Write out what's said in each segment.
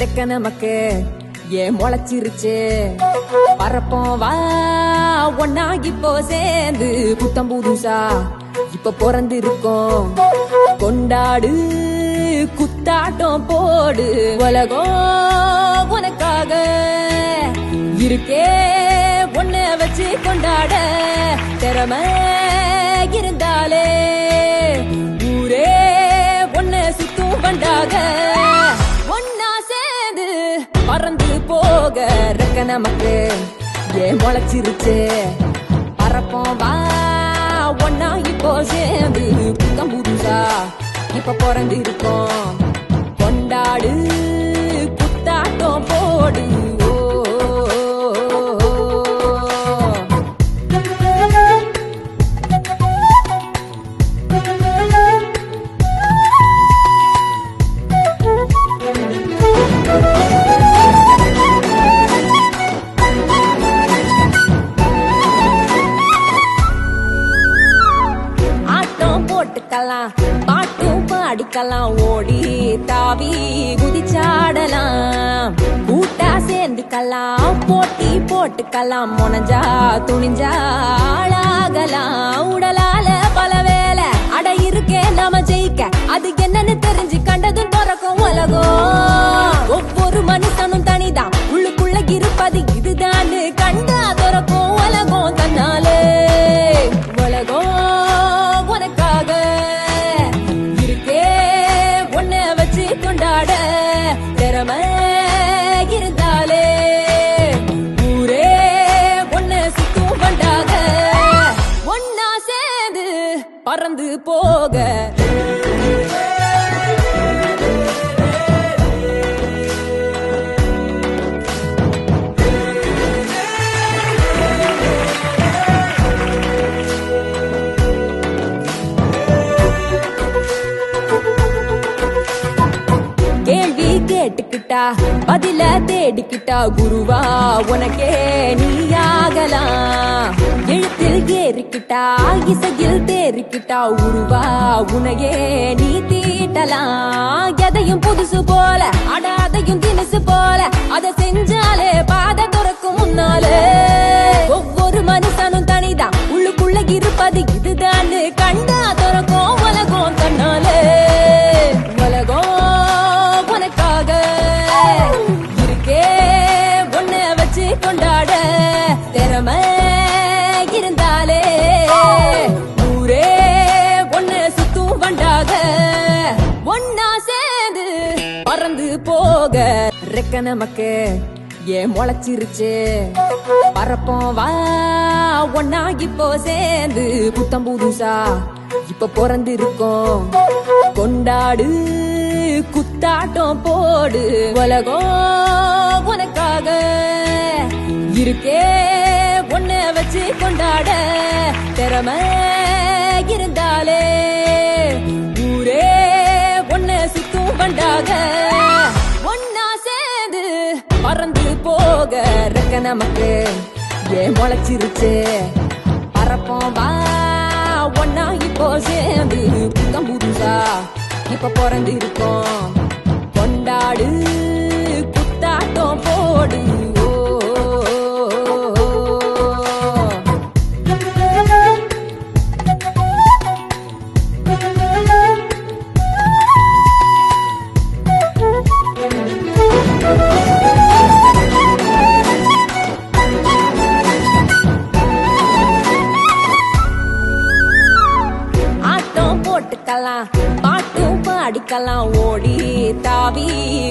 ரெக்க நமக்கு ஏன் முளைச்சிருச்சு? பறப்போம் வா ஒன்னாகி போ சேர்ந்து புத்தம் புதுசா இப்ப பிறந்திருக்கோம். கொண்டாடு குத்தாட்டம் போடு உலகம் உனக்காக இருக்கே. ஒன்ன வச்சு கொண்டாட திறமை இருந்தாலே ஊரே ஒன்ன சுத்தும் பண்டாக போக ரெக்க நமக்கு. ஏன் முளைச்சிருச்சு? பறப்போம் வா ஒன்னா இப்போ சேர்ந்து புத்தம் புதுசா. இப்ப பிறந்திருக்கோம். கொண்டாடு. பார்க்கலாம் ஓடி தாவி குதிச்சாடலாம். கூட்டா சேர்ந்துக்கலாம் போட்டி போட்டுக்கலாம் முனைஞ்சா துணிஞ்சா ஆளாகலாம். உடலால பலவே இருந்தாலே ஊரே உன்னை சுத்தும் கொண்டாக ஒன்னா சேர்ந்து பறந்து போக. பதில தேடிக்கிட்டா குருவா உனக்கே நீயாகலாம் எழுத்தில் ஏறிக்கிட்டா இசையில் தேறிக்கிட்டா உருவா உனையே நீ தீட்டலாம் எதையும் புதுசு போல அடாதையும் தினசு போல அதை செஞ்சால் போக. ரெக்க நமக்கு ஏன் முளைச்சிருச்சு? பறப்போம் வா ஒன்னா இப்போ சேர்ந்து. புத்தம் புதுசா இப்ப பிறந்திருக்கோம். கொண்டாடு குத்தாட்டம் போடு. உலகம் உனக்காக இருக்கே. ஒன்ன வச்சு கொண்டாட. திறமை இருந்தா நமக்கு ஏன் முளைச்சிருச்சு? பறப்போம் வா ஒன்னா இப்போ சேர்ந்து புத்தம் புதுசா. இப்ப பிறந்திருக்கோம். கொண்டாடு. பார்க்கலாம் ஓடி தாவி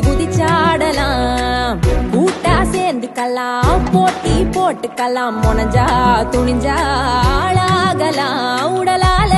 குதிச்சாடலாம். கூட்டா சேர்ந்துக்கலாம் போட்டி போட்டுக்கலாம் முனைஞ்சா துணிஞ்சா ஆளாகலாம். உடலால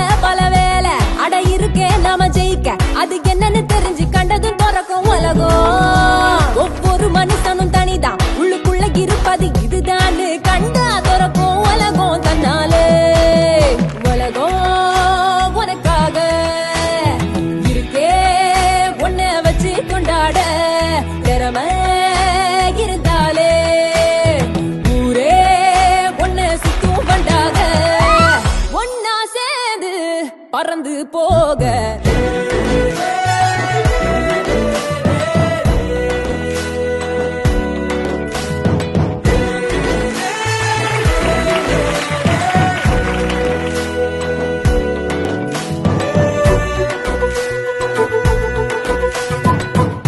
திறமை இருந்தாலே ஊரே ஒன்ன சுத்தும் பண்டாக ஒன்னா சேர்ந்து பறந்து போக.